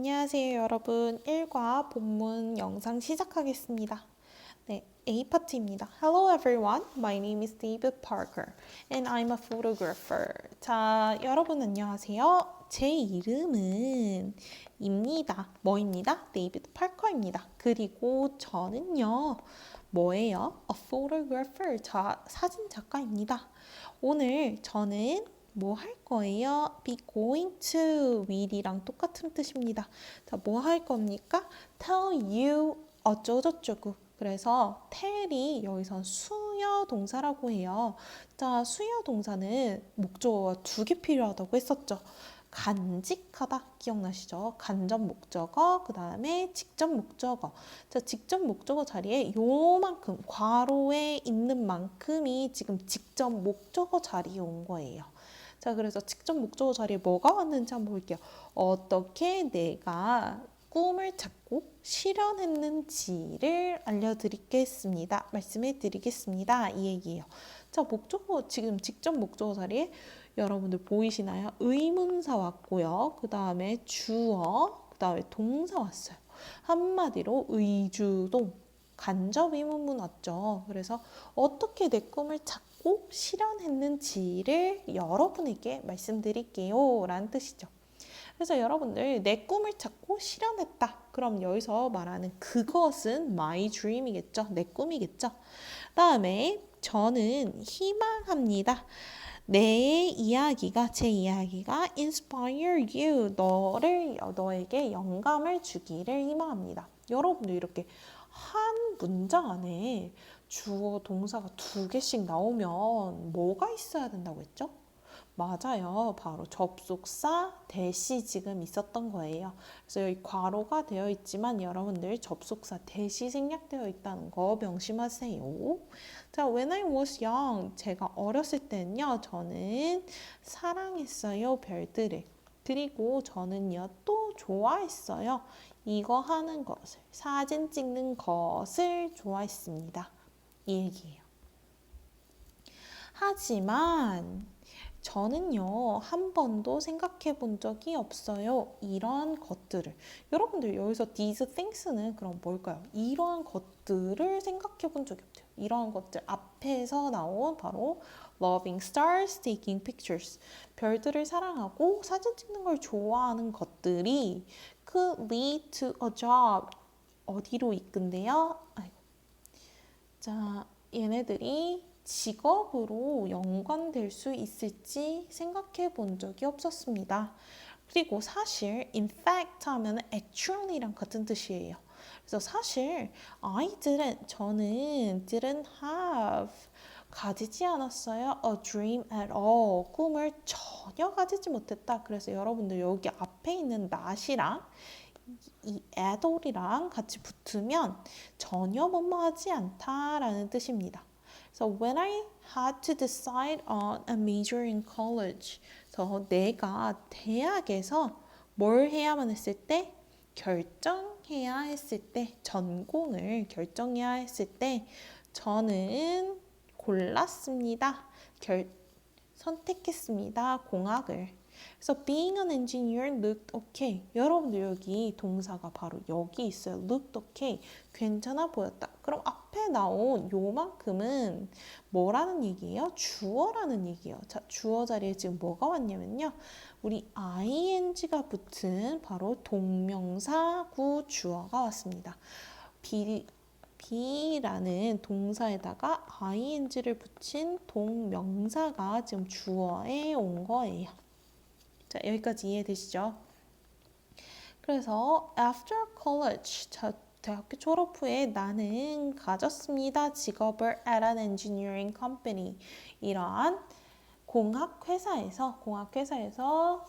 안녕하세요, 여러분. 1과 본문 영상 시작하겠습니다. 네, A 파트입니다. Hello everyone. My name is David Parker and I'm a photographer. 자, 여러분 안녕하세요. 제 이름은 입니다. 뭐입니다? 데이비드 파커입니다. 그리고 저는요. 뭐예요? A photographer. 자, 사진 작가입니다. 오늘 저는 뭐 할 거예요? be going to will이랑 똑같은 뜻입니다. 자, 뭐 할 겁니까? tell you 어쩌고저쩌고. 그래서 tell이 여기서 수여 동사라고 해요. 자, 수여 동사는 목적어가 두 개 필요하다고 했었죠. 간직하다 기억나시죠? 간접 목적어 그 다음에 직접 목적어 자 직접 목적어 자리에 요만큼 괄호에 있는 만큼이 지금 직접 목적어 자리에 온 거예요. 자 그래서 직접 목적어 자리에 뭐가 왔는지 한번 볼게요. 어떻게 내가 꿈을 찾고 실현했는지를 알려드리겠습니다. 말씀해 드리겠습니다. 이 얘기예요. 자 목적어 지금 직접 목적어 자리에 여러분들 보이시나요? 의문사 왔고요. 그 다음에 주어, 그 다음에 동사 왔어요. 한마디로 의주동, 간접 의문문 왔죠. 그래서 어떻게 내 꿈을 찾고 실현했는지를 여러분에게 말씀드릴게요. 라는 뜻이죠. 그래서 여러분들 내 꿈을 찾고 실현했다. 그럼 여기서 말하는 그것은 my dream이겠죠. 내 꿈이겠죠. 다음에 저는 희망합니다. 내 이야기가 제 이야기가 inspire you 너를 너에게 영감을 주기를 희망합니다. 여러분도 이렇게 한 문장 안에 주어 동사가 두 개씩 나오면 뭐가 있어야 된다고 했죠? 맞아요. 바로 접속사 대시 지금 있었던 거예요. 그래서 여기 괄호가 되어 있지만 여러분들 접속사 대시 생략되어 있다는 거 명심하세요. 자, when I was young, 제가 어렸을 때는요, 저는 사랑했어요, 별들을. 그리고 저는요, 또 좋아했어요. 이거 하는 것을, 사진 찍는 것을 좋아했습니다. 이 얘기예요. 하지만, 저는요, 한 번도 생각해 본 적이 없어요. 이러한 것들을. 여러분들 여기서 these things는 그럼 뭘까요? 이러한 것들을 생각해 본 적이 없대요. 이러한 것들 앞에서 나온 바로 loving stars, taking pictures. 별들을 사랑하고 사진 찍는 걸 좋아하는 것들이 could lead to a job. 어디로 이끈대요? 아이고. 자, 얘네들이 직업으로 연관될 수 있을지 생각해 본 적이 없었습니다. 그리고 사실 in fact 하면 actually랑 같은 뜻이에요. 그래서 사실 didn't 저는 didn't have 가지지 않았어요. A dream at all. 꿈을 전혀 가지지 못했다. 그래서 여러분들 여기 앞에 있는 not이랑 이 at all이랑 같이 붙으면 전혀 뭐뭐 하지 않다라는 뜻입니다. So when I had to decide on a major in college, 저 내가 대학에서 뭘 해야만 했을 때 결정해야 했을 때 전공을 결정해야 했을 때 저는 골랐습니다. 결 선택했습니다. 공학을. 그래서 being an engineer looked okay. 여러분들 여기 동사가 바로 여기 있어요. looked okay. 괜찮아 보였다. 그럼 앞에 나온 요만큼은 뭐라는 얘기예요? 주어라는 얘기예요. 자, 주어 자리에 지금 뭐가 왔냐면요. 우리 ing가 붙은 바로 동명사 구 주어가 왔습니다. 비, 비라는 동사에다가 ing를 붙인 동명사가 지금 주어에 온 거예요. 자, 여기까지 이해되시죠? 그래서 after college, 자, 대학교 졸업 후에 나는 가졌습니다. 직업을 at an engineering company. 이러한 공학 회사에서 공학 회사에서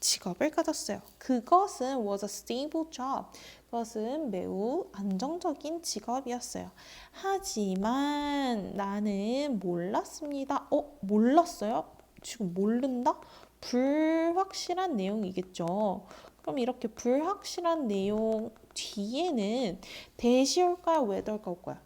직업을 가졌어요. 그것은 was a stable job. 그것은 매우 안정적인 직업이었어요. 하지만 나는 몰랐습니다. 어, 몰랐어요? 지금 모른다? 불확실한 내용이겠죠. 그럼 이렇게 불확실한 내용 뒤에는 대시 올까요? whether가 올까요?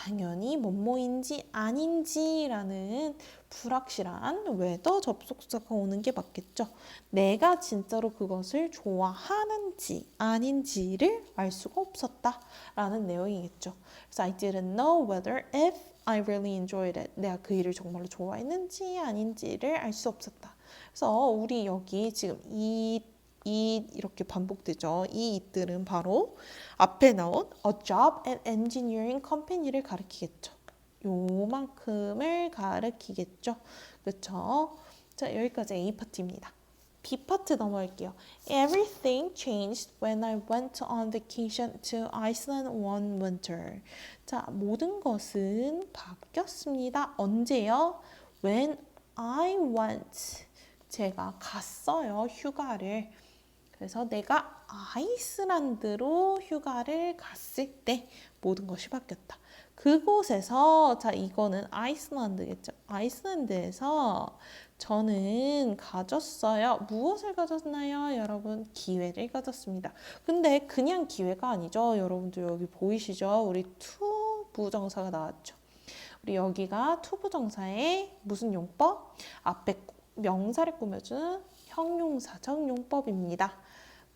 당연히 뭐뭐인지 아닌지라는 불확실한 whether 접속사가 오는 게 맞겠죠. 내가 진짜로 그것을 좋아하는지 아닌지를 알 수가 없었다라는 내용이겠죠. 그래서 I didn't know whether if I really enjoyed it. 내가 그 일을 정말로 좋아했는지 아닌지를 알 수 없었다. 그래서 우리 여기 지금 이, 이 이렇게 반복되죠. 이 it들은 바로 앞에 나온 a job at engineering company를 가리키겠죠. 요만큼을 가리키겠죠. 그렇죠? 자, 여기까지 A 파트입니다. B 파트 넘어갈게요. Everything changed when I went on vacation to Iceland one winter. 자, 모든 것은 바뀌었습니다. 언제요? When I went. 제가 갔어요. 휴가를. 그래서 내가 아이슬란드로 휴가를 갔을 때 모든 것이 바뀌었다. 그곳에서 자 이거는 아이슬란드겠죠. 아이슬란드에서 저는 가졌어요. 무엇을 가졌나요? 여러분 기회를 가졌습니다. 근데 그냥 기회가 아니죠. 여러분들 여기 보이시죠? 우리 투 부정사가 나왔죠. 우리 여기가 투 부정사의 무슨 용법? 앞에 명사를 꾸며주는 형용사적 용법입니다.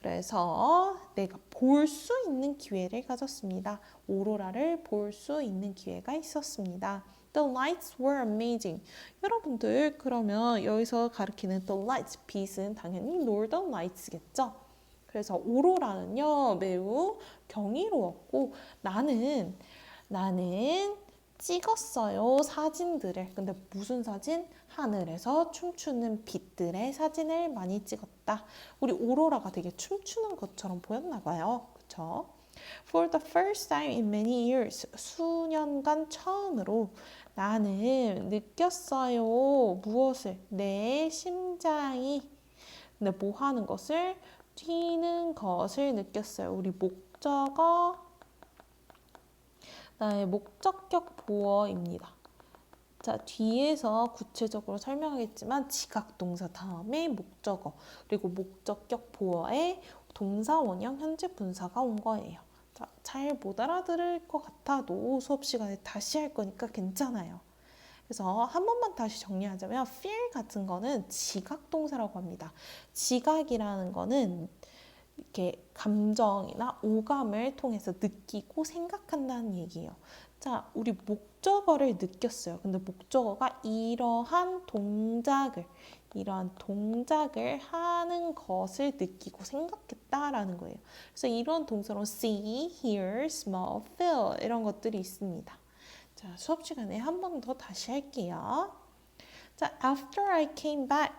그래서 내가 볼 수 있는 기회를 가졌습니다. 오로라를 볼 수 있는 기회가 있었습니다. The lights were amazing. 여러분들 그러면 여기서 가리키는 the lights, 빛은 당연히 northern lights겠죠. 그래서 오로라는요 매우 경이로웠고 나는 나는 찍었어요 사진들을 근데 무슨 사진? 하늘에서 춤추는 빛들의 사진을 많이 찍었다 우리 오로라가 되게 춤추는 것처럼 보였나 봐요 그쵸? For the first time in many years 수년간 처음으로 나는 느꼈어요 무엇을? 내 심장이 근데 뭐 하는 것을? 뛰는 것을 느꼈어요 우리 목적어 나의 목적격 보어입니다. 자, 뒤에서 구체적으로 설명하겠지만 지각 동사 다음에 목적어 그리고 목적격 보어에 동사 원형 현재 분사가 온 거예요. 자, 잘 못 알아들을 것 같아도 수업 시간에 다시 할 거니까 괜찮아요. 그래서 한 번만 다시 정리하자면 feel 같은 거는 지각 동사라고 합니다. 지각이라는 거는 이렇게 감정이나 오감을 통해서 느끼고 생각한다는 얘기예요. 자, 우리 목적어를 느꼈어요. 근데 목적어가 이러한 동작을 이러한 동작을 하는 것을 느끼고 생각했다라는 거예요. 그래서 이런 동사로 see, hear, smell, feel 이런 것들이 있습니다. 자, 수업 시간에 한 번 더 다시 할게요. 자, after I came back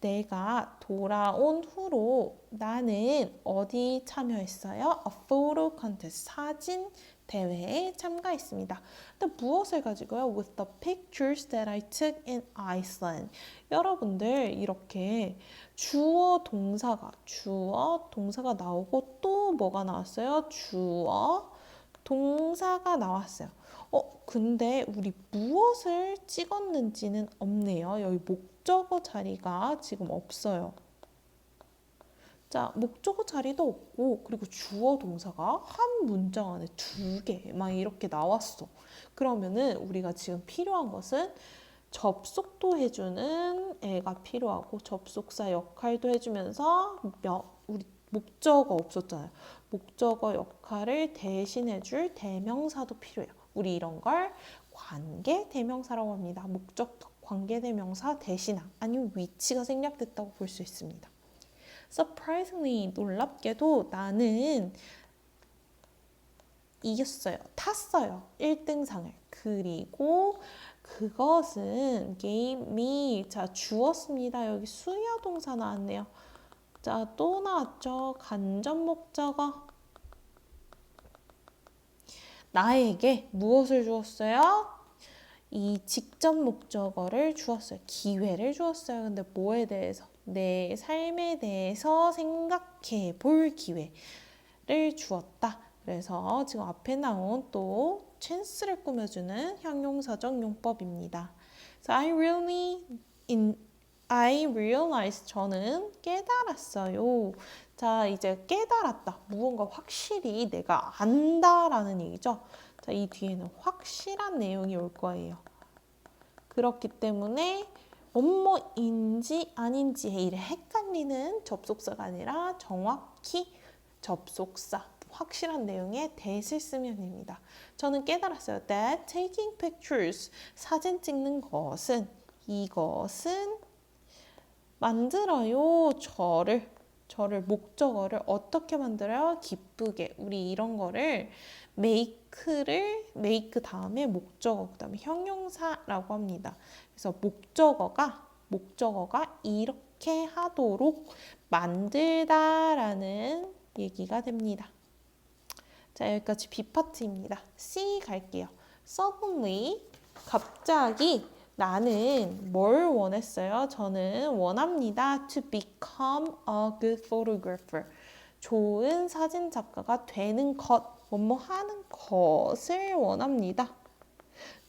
내가 돌아온 후로 나는 어디 참여했어요? A photo contest 사진 대회에 참가했습니다. 근데 무엇을 가지고요? With the pictures that I took in Iceland. 여러분들 이렇게 주어 동사가 주어 동사가 나오고 또 뭐가 나왔어요? 주어 동사가 나왔어요. 어, 근데 우리 무엇을 찍었는지는 없네요. 여기 목적어 자리가 지금 없어요. 자, 목적어 자리도 없고, 그리고 주어 동사가 한 문장 안에 두 개, 막 이렇게 나왔어. 그러면은 우리가 지금 필요한 것은 접속도 해주는 애가 필요하고, 접속사 역할도 해주면서, 우리 목적어 없었잖아요. 목적어 역할을 대신해줄 대명사도 필요해요. 우리 이런 걸 관계 대명사라고 합니다. 목적 관계 대명사 대신하 아니면 위치가 생략됐다고 볼 수 있습니다. Surprisingly 놀랍게도 나는 이겼어요. 탔어요. 1등상을. 그리고 그것은 gave me 자 주었습니다. 여기 수야 동사 나왔네요. 자 또 나왔죠. 간접 목적어 나에게 무엇을 주었어요? 이 직접 목적어를 주었어요. 기회를 주었어요. 근데 뭐에 대해서? 내 삶에 대해서 생각해 볼 기회를 주었다. 그래서 지금 앞에 나온 또 찬스를 꾸며주는 형용사적 용법입니다. So I really in I realized 저는 깨달았어요. 자, 이제 깨달았다. 무언가 확실히 내가 안다라는 얘기죠. 자, 이 뒤에는 확실한 내용이 올 거예요. 그렇기 때문에 뭐뭐인지 아닌지에 이래 헷갈리는 접속사가 아니라 정확히 접속사, 확실한 내용의 that을 쓰면 됩니다. 저는 깨달았어요. That taking pictures, 사진 찍는 것은 이것은 만들어요. 저를 저를 목적어를 어떻게 만들어요? 기쁘게. 우리 이런 거를 make를 make 다음에 목적어 그다음에 형용사라고 합니다. 그래서 목적어가 목적어가 이렇게 하도록 만들다라는 얘기가 됩니다. 자, 여기까지 B 파트입니다. C 갈게요. Suddenly 갑자기 나는 뭘 원했어요? 저는 원합니다. To become a good photographer. 좋은 사진 작가가 되는 것, 뭐뭐 하는 것을 원합니다.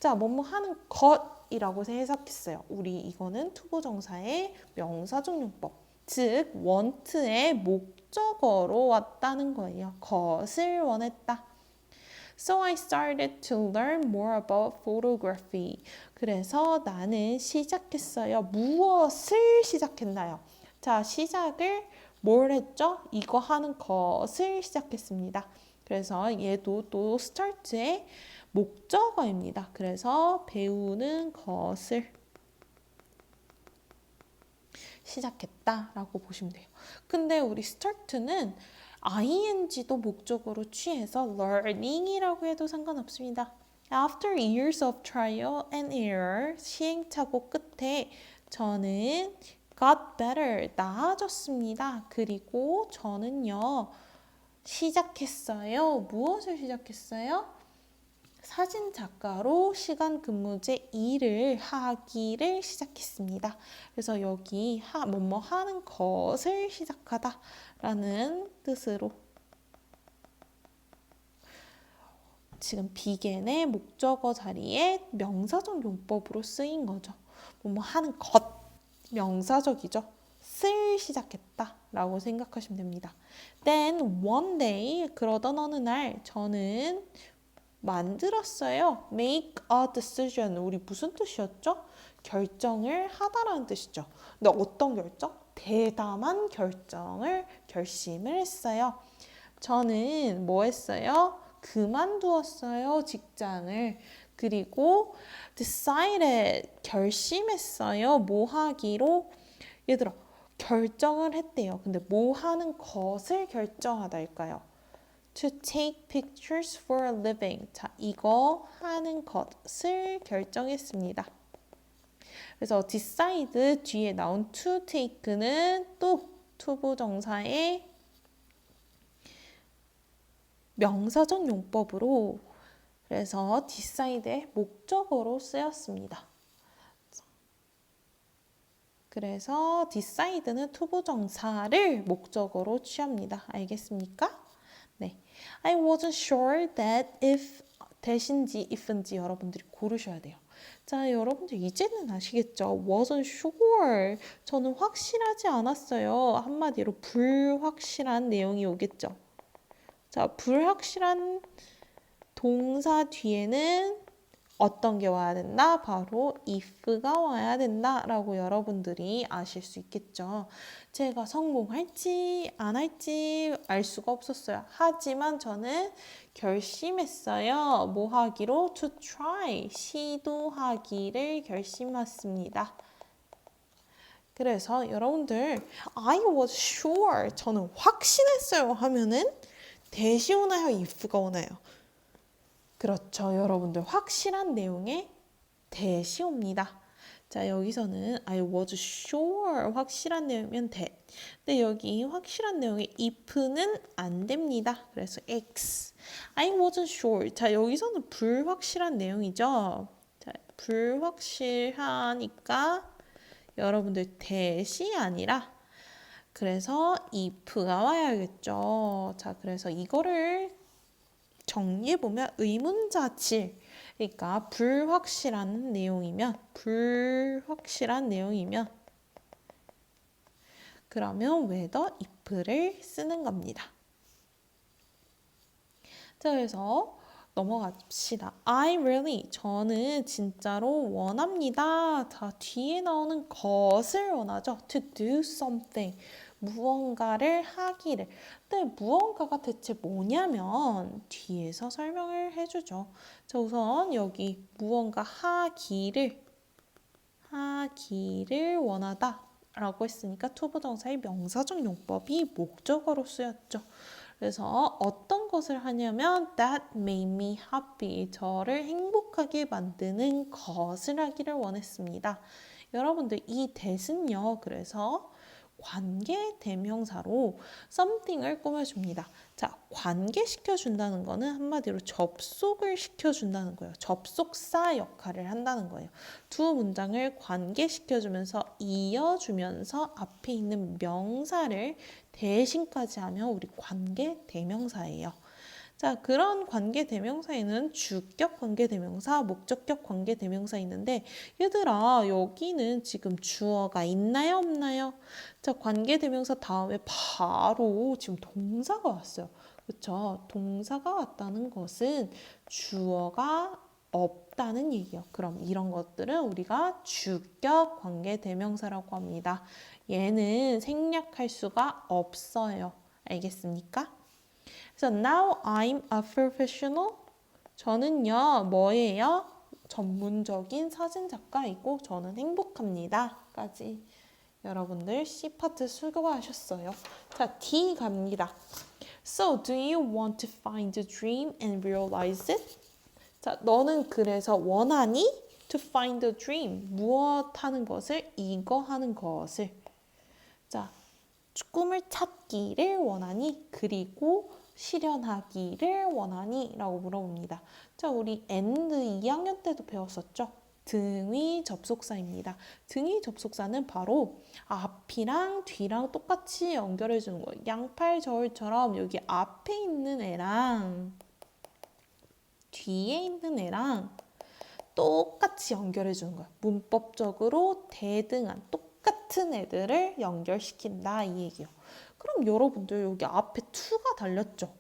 자, 뭐뭐 하는 것이라고 해석했어요. 우리 이거는 투부정사의 명사적 용법. 즉, want의 목적어로 왔다는 거예요. 것을 원했다. So I started to learn more about photography. 그래서 나는 시작했어요. 무엇을 시작했나요? 자, 시작을 뭘 했죠? 이거 하는 것을 시작했습니다. 그래서 얘도 또 start의 목적어입니다. 그래서 배우는 것을 시작했다라고 보시면 돼요. 근데 우리 start는 ing도 목적으로 취해서 learning이라고 해도 상관없습니다. After years of trial and error, 시행착오 끝에 저는 got better, 나아졌습니다. 그리고 저는요, 시작했어요. 무엇을 시작했어요? 사진 작가로 시간 근무제 일을 하기를 시작했습니다. 그래서 여기 하, 뭐뭐 하는 것을 시작하다 라는 뜻으로 지금 비겐의 목적어 자리에 명사적 용법으로 쓰인 거죠. 뭐뭐 하는 것 명사적이죠. 쓸 시작했다 라고 생각하시면 됩니다. Then one day 그러던 어느 날 저는 만들었어요. make a decision. 우리 무슨 뜻이었죠? 결정을 하다라는 뜻이죠. 근데 어떤 결정? 대담한 결정을 결심을 했어요. 저는 뭐 했어요? 그만두었어요. 직장을. 그리고 decided 결심했어요. 뭐 하기로 얘들아 결정을 했대요. 근데 뭐 하는 것을 결정하다일까요? To take pictures for a living. 자, 이거 하는 것을 결정했습니다. 그래서 decide 뒤에 나온 to take는 또 투부 정사의 명사적 용법으로 그래서 decide의 목적어로 쓰였습니다. 그래서 decide는 투부 정사를 목적어로 취합니다. 알겠습니까? 네. I wasn't sure that if 대신지 if인지 여러분들이 고르셔야 돼요. 자, 여러분들 이제는 아시겠죠? wasn't sure. 저는 확실하지 않았어요. 한마디로 불확실한 내용이 오겠죠. 자, 불확실한 동사 뒤에는 어떤 게 와야 된다? 바로 if가 와야 된다라고 여러분들이 아실 수 있겠죠. 제가 성공할지 안 할지 알 수가 없었어요. 하지만 저는 결심했어요. 뭐 하기로? to try. 시도하기를 결심했습니다. 그래서 여러분들 I was sure. 저는 확신했어요 하면은 대시 오나요? if가 오나요? 그렇죠. 여러분들 확실한 내용에 대시 옵니다. 자, 여기서는 I was sure 확실한 내용이면 that. 근데 여기 확실한 내용에 if는 안 됩니다. 그래서 x. I wasn't sure. 자, 여기서는 불확실한 내용이죠. 자, 불확실하니까 여러분들 that이 아니라 그래서 if가 와야겠죠. 자, 그래서 이거를 정리해 보면 의문자질 그러니까 불확실한 내용이면 불확실한 내용이면 그러면 whether if를 쓰는 겁니다. 자, 그래서 넘어갑시다. I really 저는 진짜로 원합니다. 자, 뒤에 나오는 것을 원하죠. To do something. 무언가를 하기를. 근데 무언가가 대체 뭐냐면 뒤에서 설명을 해주죠. 자, 우선 여기 무언가 하기를 하기를 원하다 라고 했으니까 투부정사의 명사적 용법이 목적어로 쓰였죠. 그래서 어떤 것을 하냐면 that made me happy. 저를 행복하게 만드는 것을 하기를 원했습니다. 여러분들 이 that은요. 그래서 관계 대명사로 something을 꾸며줍니다. 자, 관계시켜 준다는 거는 한마디로 접속을 시켜 준다는 거예요. 접속사 역할을 한다는 거예요. 두 문장을 관계시켜 주면서 이어 주면서 앞에 있는 명사를 대신까지 하면 우리 관계 대명사예요. 자, 그런 관계 대명사에는 주격 관계 대명사, 목적격 관계 대명사 있는데 얘들아, 여기는 지금 주어가 있나요, 없나요? 자, 관계 대명사 다음에 바로 지금 동사가 왔어요. 그렇죠? 동사가 왔다는 것은 주어가 없다는 얘기예요. 그럼 이런 것들은 우리가 주격 관계 대명사라고 합니다. 얘는 생략할 수가 없어요. 알겠습니까? 그래서 now I'm a professional. 저는요, 뭐예요? 전문적인 사진 작가이고 저는 행복합니다. 까지 여러분들 C 파트 수고하셨어요. 자, D 갑니다. So, do you want to find a dream and realize it? 자, 너는 그래서 원하니? To find a dream. 무엇 하는 것을? 이거 하는 것을. 자, 꿈을 찾기를 원하니? 그리고 실현하기를 원하니? 라고 물어봅니다. 자, 우리 and 2학년 때도 배웠었죠? 등위 접속사입니다. 등위 접속사는 바로 앞이랑 뒤랑 똑같이 연결해 주는 거예요. 양팔 저울처럼 여기 앞에 있는 애랑 뒤에 있는 애랑 똑같이 연결해 주는 거예요. 문법적으로 대등한 똑같은 애들을 연결시킨다 이 얘기요. 그럼 여러분들 여기 앞에 to가 달렸죠?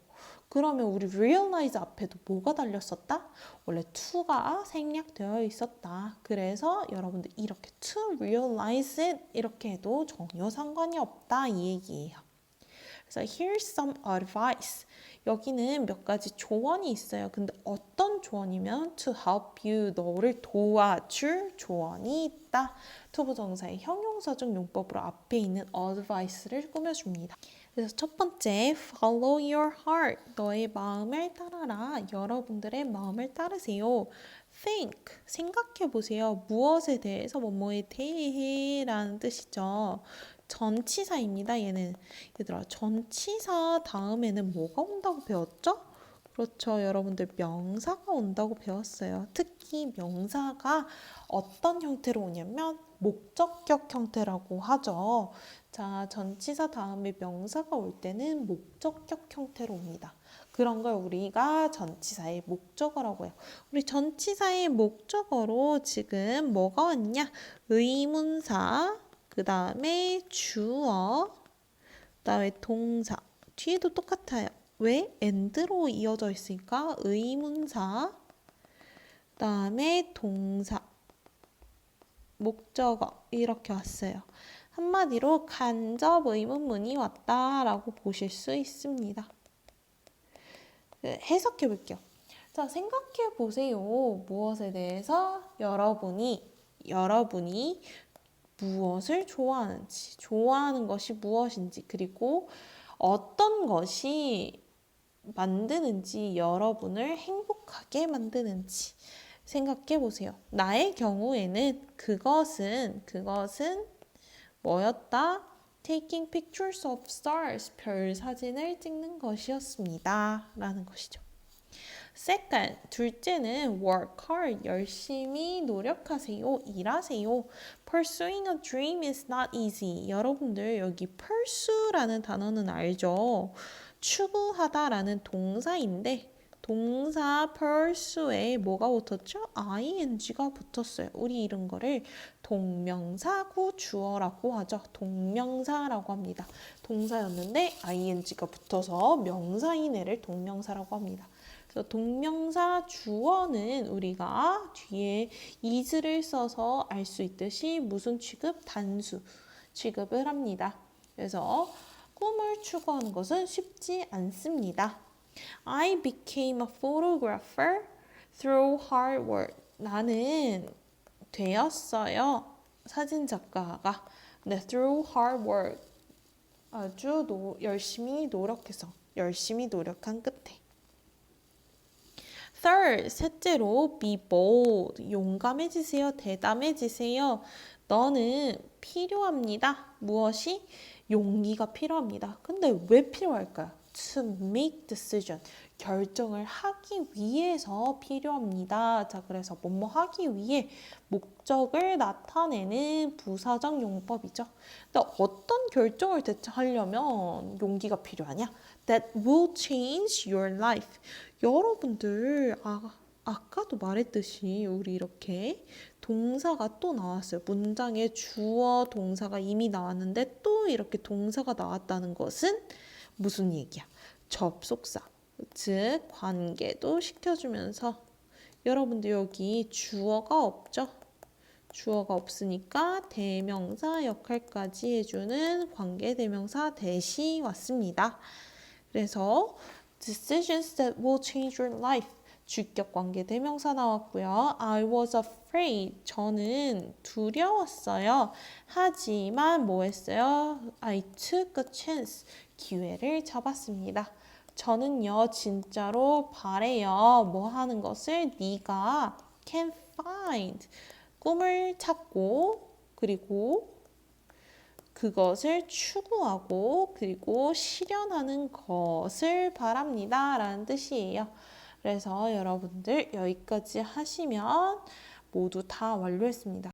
그러면 우리 realize 앞에도 뭐가 달렸었다? 원래 to가 생략되어 있었다. 그래서 여러분들 이렇게 to realize it 이렇게 해도 전혀 상관이 없다 이 얘기예요. 그래서 here's some advice. 여기는 몇 가지 조언이 있어요. 근데 어떤 조언이면 to help you 너를 도와줄 조언이 있다. 투부정사의 형용사적 용법으로 앞에 있는 advice를 꾸며줍니다. 그래서 첫 번째 follow your heart. 너의 마음을 따라라. 여러분들의 마음을 따르세요. think 생각해 보세요. 무엇에 대해서 뭐뭐에 대해 라는 뜻이죠. 전치사입니다 얘는. 얘들아 전치사 다음에는 뭐가 온다고 배웠죠? 그렇죠. 여러분들 명사가 온다고 배웠어요. 특히 명사가 어떤 형태로 오냐면 목적격 형태라고 하죠. 자, 전치사 다음에 명사가 올 때는 목적격 형태로 옵니다. 그런 걸 우리가 전치사의 목적어라고 해요. 우리 전치사의 목적어로 지금 뭐가 왔냐? 의문사, 그 다음에 주어, 그 다음에 동사. 뒤에도 똑같아요. 왜? and로 이어져 있으니까 의문사, 그 다음에 동사, 목적어 이렇게 왔어요. 한마디로 간접 의문문이 왔다라고 보실 수 있습니다. 네, 해석해 볼게요. 자, 생각해 보세요. 무엇에 대해서 여러분이 여러분이 무엇을 좋아하는지, 좋아하는 것이 무엇인지, 그리고 어떤 것이 만드는지, 여러분을 행복하게 만드는지 생각해 보세요. 나의 경우에는 그것은, 그것은 뭐였다? Taking pictures of stars. 별 사진을 찍는 것이었습니다. 라는 것이죠. Second, 둘째는 work hard. 열심히 노력하세요. 일하세요. Pursuing a dream is not easy. 여러분들 여기 pursue라는 단어는 알죠? 추구하다라는 동사인데 동사 pursue에 뭐가 붙었죠? ing가 붙었어요. 우리 이런 거를 동명사구 주어라고 하죠. 동명사라고 합니다. 동사였는데 ing가 붙어서 명사인 애를 동명사라고 합니다. 그래서 동명사 주어는 우리가 뒤에 is를 써서 알 수 있듯이 무슨 취급? 단수 취급을 합니다. 그래서 꿈을 추구하는 것은 쉽지 않습니다. I became a photographer through hard work. 나는 되었어요. 사진 작가가. 네, through hard work. 아주 노, 열심히 노력해서 열심히 노력한 끝에. Third, 셋째로 be bold. 용감해지세요. 대담해지세요. 너는 필요합니다. 무엇이? 용기가 필요합니다. 근데 왜 필요할까요? To make decision. 결정을 하기 위해서 필요합니다. 자, 그래서 뭐뭐 하기 위해 목적을 나타내는 부사적 용법이죠. 근데 어떤 결정을 대체 하려면 용기가 필요하냐? That will change your life. 여러분들, 아, 아까도 말했듯이 우리 이렇게 동사가 또 나왔어요. 문장에 주어 동사가 이미 나왔는데 또 이렇게 동사가 나왔다는 것은 무슨 얘기야? 접속사. 즉 관계도 시켜주면서 여러분들 여기 주어가 없죠? 주어가 없으니까 대명사 역할까지 해주는 관계 대명사 대시 왔습니다. 그래서 decisions that will change your life 주격 관계 대명사 나왔고요. I was afraid. 저는 두려웠어요. 하지만 뭐 했어요? I took a chance. 기회를 잡았습니다. 저는요 진짜로 바래요. 뭐 하는 것을 네가 can find 꿈을 찾고 그리고 그것을 추구하고 그리고 실현하는 것을 바랍니다. 라는 뜻이에요. 그래서 여러분들 여기까지 하시면 모두 다 완료했습니다.